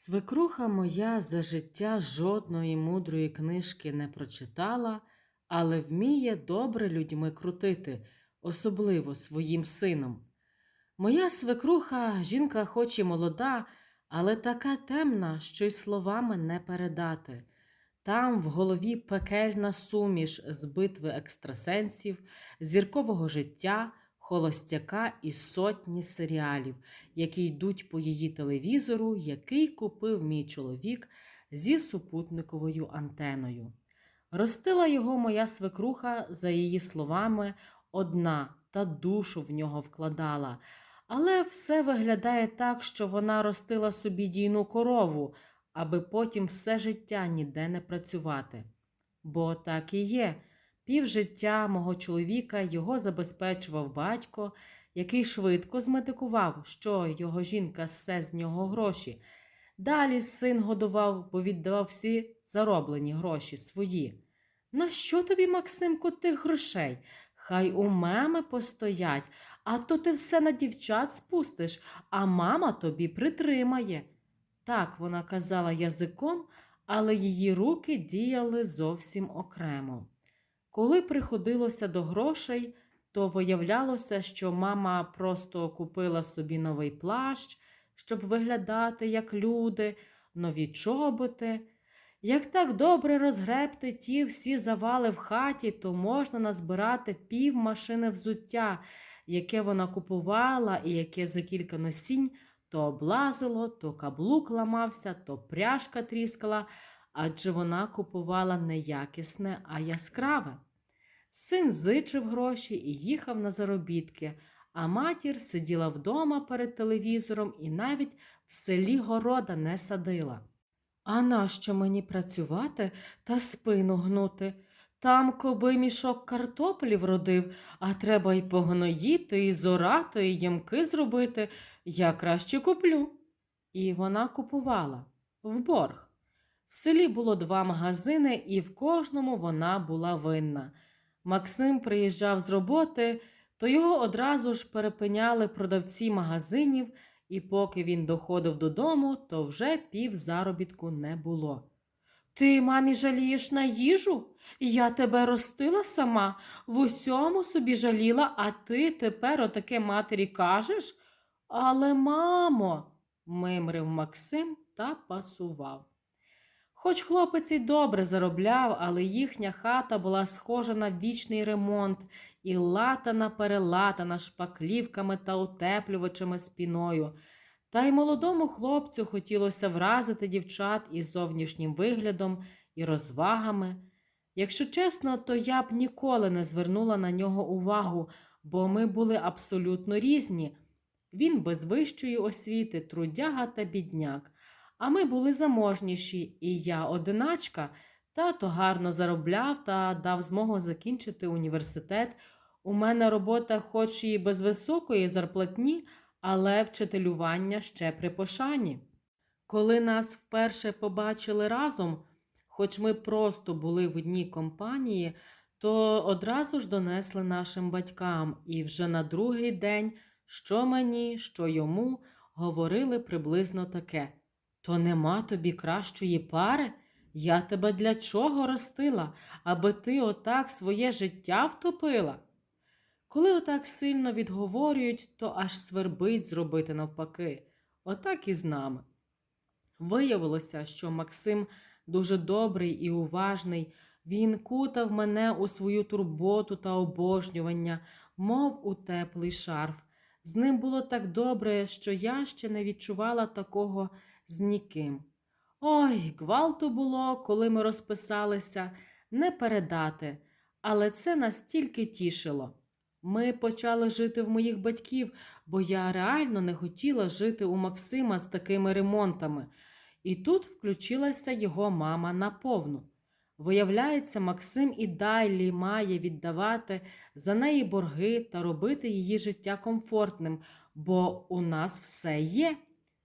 Свекруха моя за життя жодної мудрої книжки не прочитала, але вміє добре людьми крутити, особливо своїм сином. Моя свекруха жінка хоч і молода, але така темна, що й словами не передати. Там в голові пекельна суміш з битви екстрасенсів, зіркового життя, холостяка і сотні серіалів, які йдуть по її телевізору, який купив мій чоловік зі супутниковою антеною. Ростила його моя свекруха, за її словами, одна та душу в нього вкладала. Але все виглядає так, що вона ростила собі дійну корову, аби потім все життя ніде не працювати. Бо так і є. Півжиття мого чоловіка його забезпечував батько, який швидко зметикував, що його жінка все з нього гроші. Далі син годував, бо віддавав всі зароблені гроші свої. На що тобі, Максимку, тих грошей? Хай у мами постоять, а то ти все на дівчат спустиш, а мама тобі притримає. Так вона казала язиком, але її руки діяли зовсім окремо. Коли приходилося до грошей, то виявлялося, що мама просто купила собі новий плащ, щоб виглядати як люди, нові чоботи. Як так добре розгребти ті всі завали в хаті, то можна назбирати пів машини взуття, яке вона купувала і яке за кілька носінь то облазило, то каблук ламався, то пряжка тріскала, адже вона купувала не якісне, а яскраве. Син зичив гроші і їхав на заробітки, а матір сиділа вдома перед телевізором і навіть в селі города не садила. А нащо мені працювати та спину гнути? Там коби мішок картоплі вродив, а треба й погноїти, і зорати, і ямки зробити. Я краще куплю. І вона купувала в борг. В селі було два магазини, і в кожному вона була винна. Максим приїжджав з роботи, то його одразу ж перепиняли продавці магазинів, і поки він доходив додому, то вже пів заробітку не було. Ти, мамі, жалієш на їжу? Я тебе ростила сама, в усьому собі жаліла, а ти тепер отаке матері кажеш? Але, мамо, мимрив Максим та пасував. Хоч хлопець і добре заробляв, але їхня хата була схожа на вічний ремонт і латана перелатана шпаклівками та утеплювачами спіною. Та й молодому хлопцю хотілося вразити дівчат із зовнішнім виглядом і розвагами. Якщо чесно, то я б ніколи не звернула на нього увагу, бо ми були абсолютно різні. Він без вищої освіти, трудяга та бідняк. А ми були заможніші, і я одиначка. Тато гарно заробляв та дав змогу закінчити університет. У мене робота, хоч і без високої зарплатні, але вчителювання ще при пошані. Коли нас вперше побачили разом, хоч ми просто були в одній компанії, то одразу ж донесли нашим батькам, і вже на другий день, що мені, що йому, говорили приблизно таке. То нема тобі кращої пари? Я тебе для чого ростила, аби ти отак своє життя втопила? Коли отак сильно відговорюють, то аж свербить зробити навпаки, отак і з нами. Виявилося, що Максим дуже добрий і уважний, він кутав мене у свою турботу та обожнювання, мов у теплий шарф. З ним було так добре, що я ще не відчувала такого з ніким. Ой, гвалту було, коли ми розписалися, не передати, але це настільки тішило. Ми почали жити в моїх батьків, бо я реально не хотіла жити у Максима з такими ремонтами. І тут включилася його мама наповну. Виявляється, Максим і далі має віддавати за неї борги та робити її життя комфортним, бо у нас все є.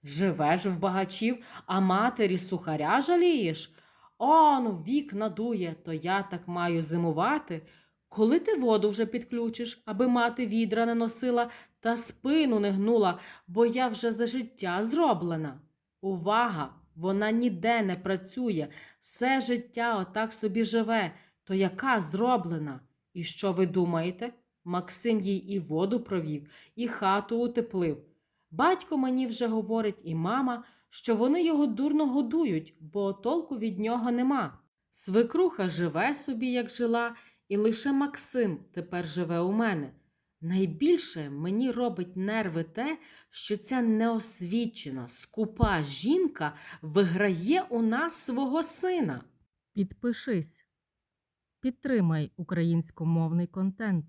Живеш в багачів, а матері сухаря жалієш? Он вік надує, то я так маю зимувати. Коли ти воду вже підключиш, аби мати відра не носила та спину не гнула, бо я вже за життя зроблена. Увага! Вона ніде не працює, все життя отак собі живе. То яка зроблена? І що ви думаєте? Максим їй і воду провів, і хату утеплив. Батько мені вже говорить, і мама, що вони його дурно годують, бо толку від нього нема. Свекруха живе собі, як жила, і лише Максим тепер живе у мене. Найбільше мені робить нерви те, що ця неосвічена, скупа жінка виграє у нас свого сина. Підпишись, підтримай українськомовний контент.